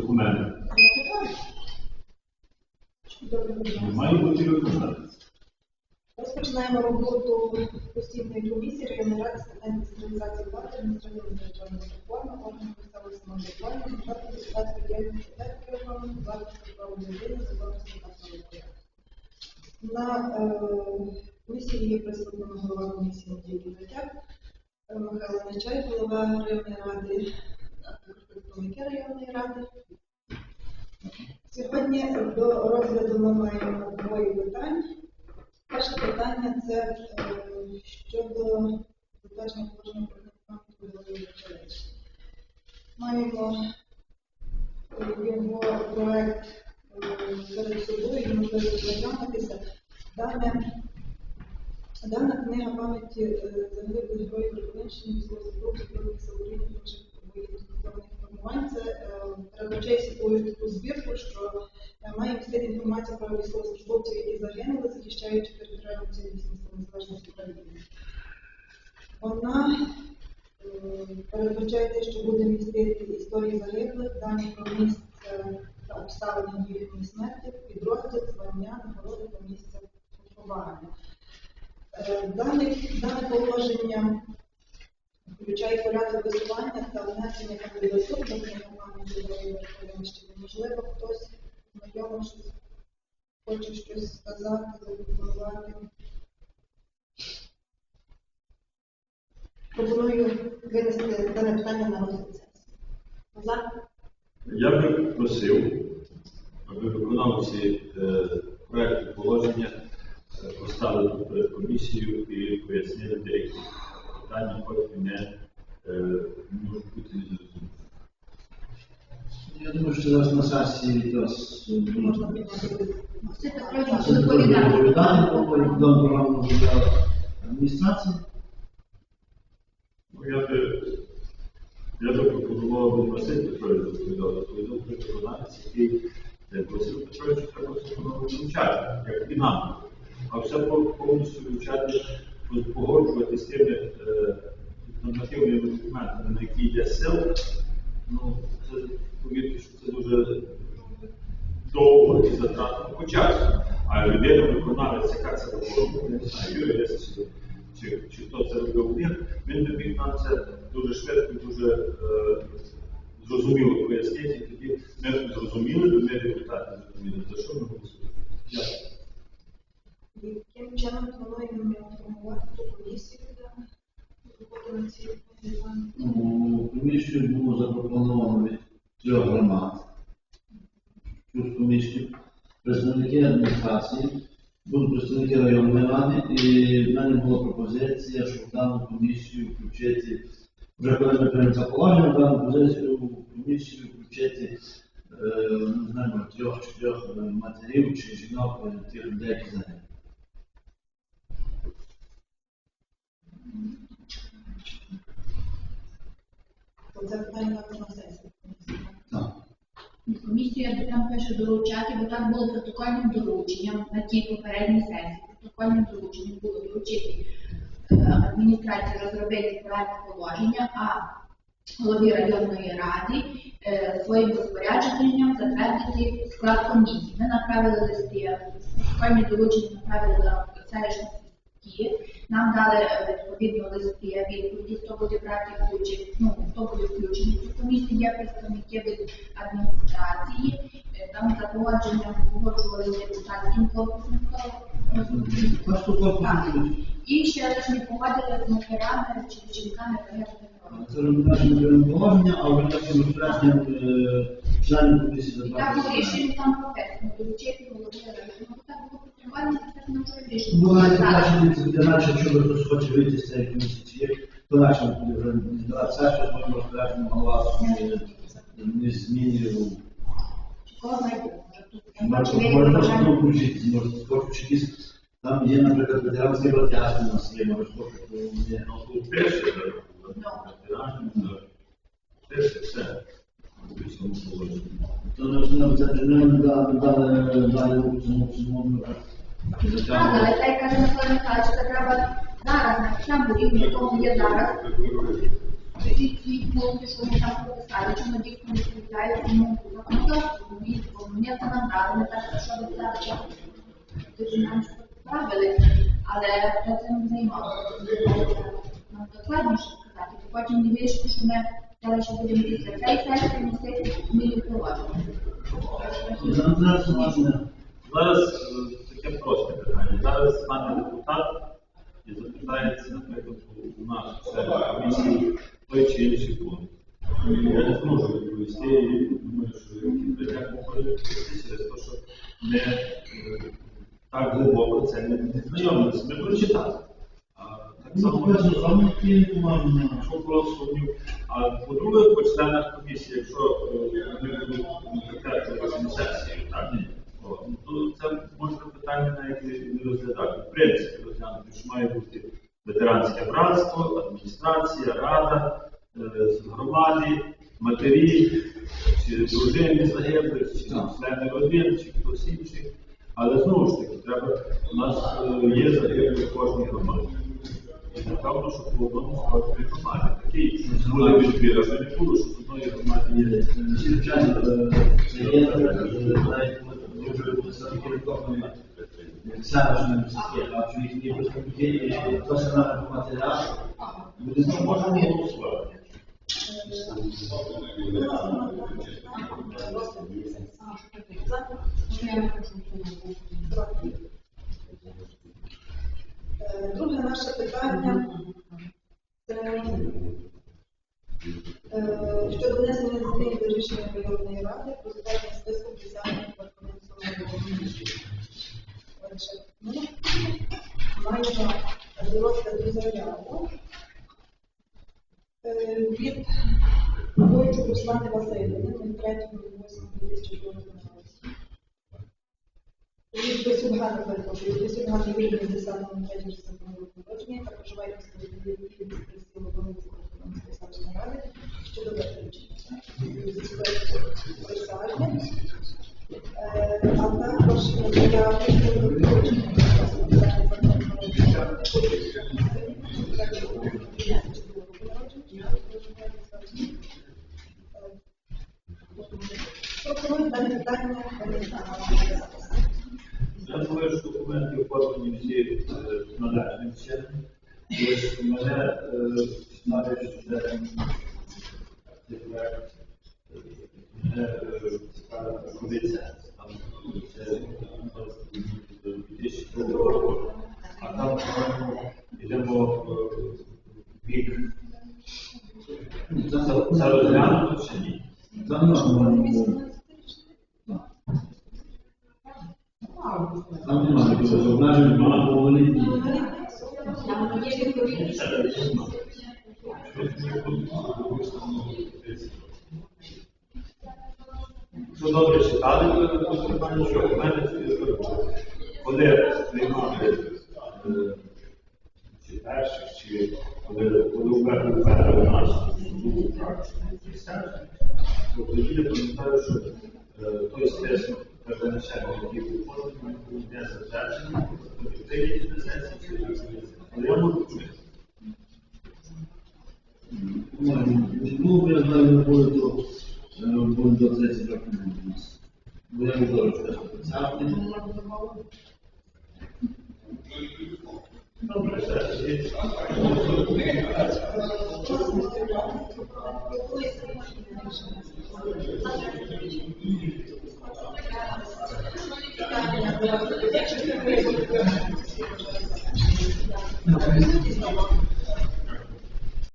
документи. Має бути виконати. Розпочинаємо роботу постійної комісії районної ради з влади, адміністративної державної реформи, органів місцевого самоврядування, державної депутатської діяльності та реформи, захисту прав законності та правопорядку. На е, комісії є присутніми голова комісії Надії Затяг, е, Михайло Нечай, голова районної ради, а районної ради. Сьогодні до розгляду ми маємо двоє питань. Перше питання це е, щодо затвердження положення про Героїв Маємо е, його проект перед собою, і можливо. Дане, дана книга пам'яті е, загиблих героїв Революції, військовослужбовців, збройних сил України, інших воєнних Це е, передбачає собою таку збірку, що е, має містити інформацію про військовослужбовців, які загинули, захищаючи територіальну цілісність та незалежність України. Вона передбачається, передбачає те, що буде містити історії загиблих, дані про місце та обставини їхньої смерті, підрозділ, звання, нагороди та місце поховання. Е, Дане, дане положення включає порядок висування та внесення кандидатур до книгопам'яті Героїв Можливо, хтось знайомий щось хоче щось сказати, запропонувати. Пропоную винести дане питання на розгляд сесії. За? Я би просив, аби виконавці е, проекту положення е, поставили перед комісією і пояснили деякі питання, не е, можуть бути незрозумілі. Я думаю, що зараз на сесії якраз Можна не буде доповідає. відповідати, бо дану програму вже адміністрації. Ну, я би, пропонував би Василь Петрович доповідав, доповідав про виконавець, який е, Василь Петрович треба все вивчати, як і нам. А все повністю вивчати, погоджувати з тими е, нормативними документами, на які йде сил. Ну, це повірте, що це дуже довго і затратно по часу. А людина виконавець, яка це робила, не знаю, Юрій чи, чи хто це робив він би міг нам це дуже швидко, дуже е, зрозуміло пояснити, і тоді ми зрозуміли, ми депутати зрозуміли, за що ми голосуємо. Яким чином плануємо інформувати ту комісію роботи на питання? Ну, Комісію було запропоновано від трьох громад. Представники адміністрації, будуть представники районної ради, і в мене була пропозиція, щоб дану комісію включити, вже коли ми приймемо положення, дану позицію комісію включити, е, не трьох-чотирьох матерів чи жінок, е, тих людей, які загинули. На. Комісія би там пише доручати, бо так було протокольним дорученням на тій попередній сесії. Протокольним дорученням було доручити е, адміністрації розробити проект положення, а голові районної ради е, своїм розпорядженням затвердити склад комісії. Ми направили листи, протокольні доручення направили до сільських. Нам дали е, відповідно листи відповіді, хто буде брати участь, ну, хто буде включений? В цю комісію, є представники від адміністрації, Е, там за погодженням погоджували депутатським корпусом, хто. Так, Так. І ще лише не погодили з матерями чи Це робітачне положення, а вже таким розпорядженням е, членів комісії Так, рішенні там прописано, доручити голови не рішення. Бо навіть краще це буде раніше, якщо би хтось хоче вийти з цієї комісії, то раніше буде вже не сесію, з моїм розпорядженням голова не- не змінює. Може, тут Може, може, включити, може, якісь, там є, наприклад, ветеранські братяти у нас є, може. Ну, тут пише, ветеранів, пише все. То не це не дали, дали, дали у цьому цьому Так, але цей каже Микола Михайлович, що треба зараз на цьому рівні, якому є зараз, ці ці пункти, що ми там прописали, чому дійсно не відповідають, тому Документи нам дали, ми так, що ви зараз дуже нам справили, але хто цим займався? Нам докладніше сказати, бо потім не вийшло, що ми сказали, що будемо після цієї сесії носити зміни положення. Зараз власне, Зараз е, таке просте питання. Зараз стане депутат і запитається, наприклад, у нас в комісії той чи інший пункт. Я не зможу відповісти, і думаю, що як походить через те, що не е, так глибоко це не, не знайомилися, не прочитали. А так ну, само. Якщо просто. А по-друге, по членах комісії, якщо е, будуть викликати на сесію, так? От, ну, то це можна питання навіть і не розглядати. В принципі, розглянути, що має бути ветеранське братство, адміністрація, рада, е, з громади, матері, чи дружини загиблих, чи члени родин, чи хтось інший. Але знову ж таки, треба, у нас е, є загиблі в кожній громаді. І напевно, що по одному складу громаді такий буде відбір, а що не було, що з одної громади є. Звичайно, е, е, селищної міські, а що їхні представники досить на матеріал. Люди Ми можемо голосувати. Друге наше питання. Це е, щодо внесення змін до рішення районної ради про затвердження списку парламентського Отже, ми маємо розгляду заяву від Бойчук Руслани Васильівни 03.08.2002 року. Від Бесюгана, перепрошую, від Бесюгана Юрія 10 третього року народження та проживає в Сполітові Київської Волинської Української селищної ради щодо виключення. Присяжних. Пропоную дане питання винести. Я думаю, що документи оформлені всі е, належним чином. Ось мене навіть вже цей проект, е, мене е, цікавить пропозиція. Там це до 2003 року, а там по-моєму, йдемо е, в бік. Це це розглянуто чи ні? Там Зображення, немає повнолітні. Там є відповідність. Що добре що Ну, я знаю, не буде до, буде до 30 років. Бо я